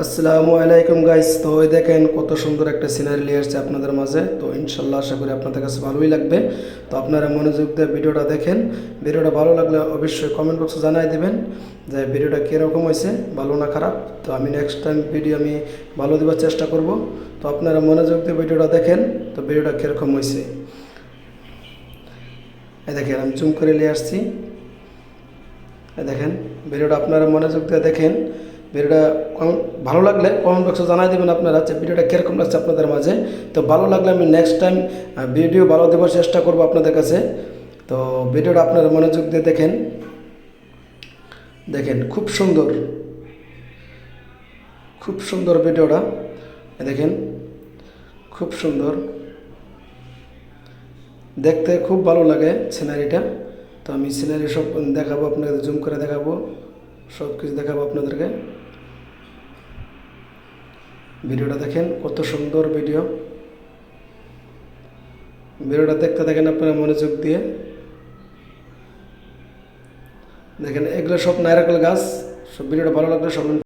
আসসালামু আলাইকুম গাইস তো ওই দেখেন কত সুন্দর একটা সিনারি নিয়ে আসছে আপনাদের মাঝে। তো ইনশাল্লাহ আশা করি আপনাদের কাছে ভালোই লাগবে। তো আপনারা মনোযোগ দিয়ে ভিডিওটা দেখেন। ভিডিওটা ভালো লাগলে অবশ্যই কমেন্ট বক্সে জানাই দেবেন যে ভিডিওটা কীরকম হয়েছে, ভালো না খারাপ। তো আমি নেক্সট টাইম ভিডিও আমি ভালো দেওয়ার চেষ্টা করব। তো আপনারা মনোযোগ দিয়ে ভিডিওটা দেখেন, তো ভিডিওটা কীরকম হয়েছে। এই দেখেন, আমি জুম করে নিয়ে আসছি। এই দেখেন, ভিডিওটা আপনারা মনোযোগ দিয়ে দেখেন। ভিডিওটা ভালো লাগলে কমেন্ট বক্সে জানাই দেবেন আপনারা যে ভিডিওটা কীরকম লাগছে আপনাদের মাঝে। তো ভালো লাগলে আমি নেক্সট টাইম ভিডিও ভালো দেওয়ার চেষ্টা করব আপনাদের কাছে। তো ভিডিওটা আপনারা মনোযোগ দিয়ে দেখেন। দেখেন, খুব সুন্দর। খুব সুন্দর ভিডিওটা। দেখেন, খুব সুন্দর। দেখতে খুব ভালো লাগে সিনারিটা তো আমি সিনারি সব দেখাবো, আপনাদের জুম করে দেখাবো। সব কিছু দেখাবো আপনাদেরকে। ভিডিওটা দেখেন কত সুন্দর ভিডিও। ভিডিওটা দেখতে দেখেন আপনারা মনোযোগ দিয়ে। দেখেন এগুলো সব নারকেল গাছ, সব ভিডিওটা ভালো লাগলে সব